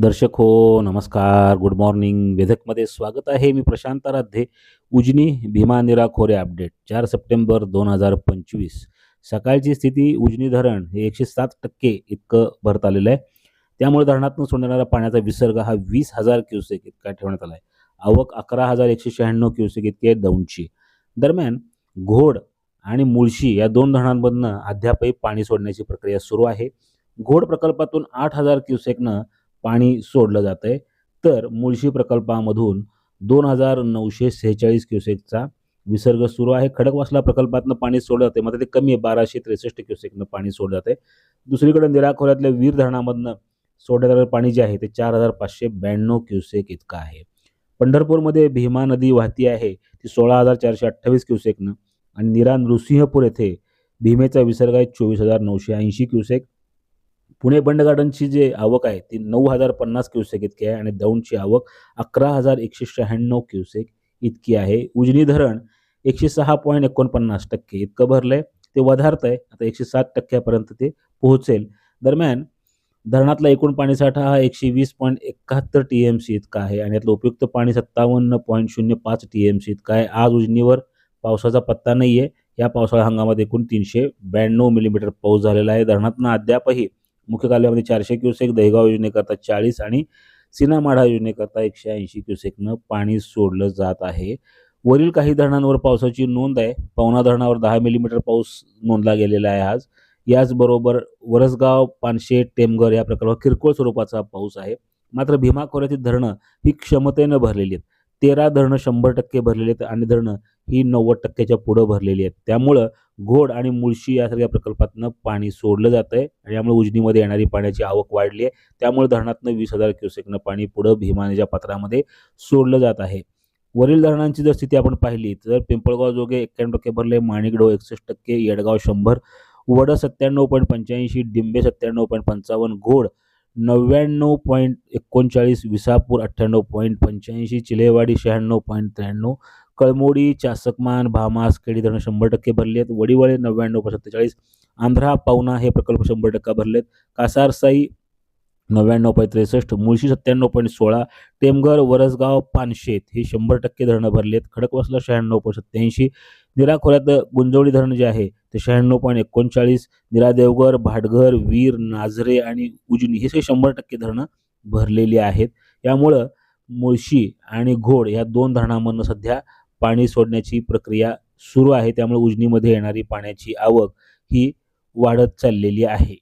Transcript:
दर्शक हो नमस्कार. गुड मॉर्निंग वेधकमध्ये स्वागत आहे. मी प्रशांत राध्ये उजनी भीमा निराखोरे अपडेट. चार सप्टेंबर दोन हजार पंचवीस. सकाळची स्थिती उजनी धरण हे एकशे सात टक्के इतकं भरत आलेलं आहे. त्यामुळे धरणातून सोडणारा पाण्याचा विसर्ग हा वीस हजार क्युसेक इतका ठेवण्यात आला आहे आवक अकरा हजार एकशे शहाण्णव क्युसेक इतकी आहे दौंडची. दरम्यान घोड आणि मुळशी या दोन धरणांमधनं अद्यापही पाणी सोडण्याची प्रक्रिया सुरू आहे. घोड प्रकल्पातून आठ हजार क्युसेकनं पाणी सोडलं जातं आहे तर मुळशी प्रकल्पामधून दोन हजार नऊशे सेहेचाळीस क्युसेकचा विसर्ग सुरू आहे. खडकवासला प्रकल्पातनं पाणी सोडलं जाते मात्र ते कमी आहे. बाराशे त्रेसष्ट क्युसेकनं पाणी सोडलं जाते दुसरीकडे निरा खोऱ्यातल्या वीर धरणामधनं सोडण्यात आलेलं पाणी जे आहे ते चार हजार पाचशे ब्याण्णव क्युसेक इतकं आहे. पंढरपूरमध्ये भीमा नदी वाहती आहे. ती सोळा हजार चारशे अठ्ठावीस क्युसेकनं. आणि निरा नृसिंहपूर येथे भीमेचा विसर्ग आहे. चोवीस हजार नऊशे ऐंशी क्युसेक. पुणे बंड गार्डनची जी आवक आहे ती नऊ हजार पन्नास क्युसेक इतकी आहे आणि दौंडची आवक अकरा हजार एकशे शहाण्णव क्युसेक इतकी आहे. उजनी धरण एकशे सहा पॉईंट एकोणपन्नास टक्के इतकं भरलं आहे ते वधारत आहे आता एकशे सात टक्क्यापर्यंत ते पोहोचेल. दरम्यान धरणातला एकूण पाणीसाठा हा एकशे वीस पॉईंट एकाहत्तर टी एम सी इतका आहे आणि यातलं उपयुक्त पाणी सत्तावन्न पॉईंट शून्य पाच टी एम सी इतका आहे. आज उजनीवर पावसाचा पत्ता नाही आहे या पावसाळा हंगामात एकूण तीनशे ब्याण्णव मिलीमीटर पाऊस झालेला आहे. धरणातनं अद्यापही मुख्य कालव्यामध्ये चारशे क्युसेक दहेगाव योजनेकरता चाळीस आणि सिनामाढा योजनेकरता एकशे ऐंशी क्युसेकनं पाणी सोडलं जात आहे. वरील काही धरणांवर पावसाची नोंद आहे. पवना धरणावर दहा मिलीमीटर पाऊस नोंदला गेलेला आहे आज. याचबरोबर वरसगाव पानशेत टेमघर या प्रकारावर किरकोळ स्वरूपाचा पाऊस आहे. मात्र भीमा खोऱ्यातील धरणं ही क्षमतेनं भरलेली आहेत. तेरा धरणं शंभर टक्के भरलेली आहेत आणि धरणं ही नव्वद टक्क्याच्या पुढं भरलेली आहेत. त्यामुळं घोड आणि मुळशी यासारख्या प्रकल्पातनं पाणी सोडलं जातं आहे आणि यामुळे उजनीमध्ये येणारी पाण्याची आवक वाढली आहे. त्यामुळे धरणातनं वीस हजार क्युसेकनं पाणी पुढं भीमानेच्या पात्रामध्ये सोडलं जात आहे. वरील धरणांची जर स्थिती आपण पाहिली तर पिंपळगाव जोगे एक्क्याण्णव टक्के भरले माणिकडो एकसष्ट टक्के येडगाव शंभर वड सत्त्याण्णव पॉईंट पंच्याऐंशी डिंबे सत्त्याण्णव पॉईंट पंचावन्न घोड नव्याण्णव पॉईंट एकोणचाळीस विसापूर अठ्ठ्याण्णव पॉईंट पंच्याऐंशी चिलेवाडी शहाण्णव पॉईंट त्र्याण्णव कळमोडी चासकमान भामास केडी धरणं शंभर टक्के भरले आहेत वडीवळे नव्याण्णव सत्तेचाळीस. आंध्रा पावना हे प्रकल्प शंभर टक्का आहेत कासारसाई नव्याण्णव पॉईंट त्रेसष्ट. मुळशी सत्त्याण्णव पॉईंट सोळा. टेमघर वरसगाव पानशेत हे शंभर टक्के धरणं आहेत खडकवासला शहाण्णव पॉईंट सत्त्याऐंशी. निरा खोऱ्यात गुंजवडी धरण जे आहे ते शहाण्णव पॉईंट एकोणचाळीस. निरा देवघर भाटघर वीर नाझरे आणि उजनी हे सगळे शंभर टक्के धरणं भरलेली आहेत. यामुळं मुळशी आणि घोड या दोन धरणांमधनं सध्या पाणी सोडण्याची प्रक्रिया सुरू आहे. त्यामुळे उजनीमध्ये येणारी पाण्याची आवक ही वाढत चाललेली आहे.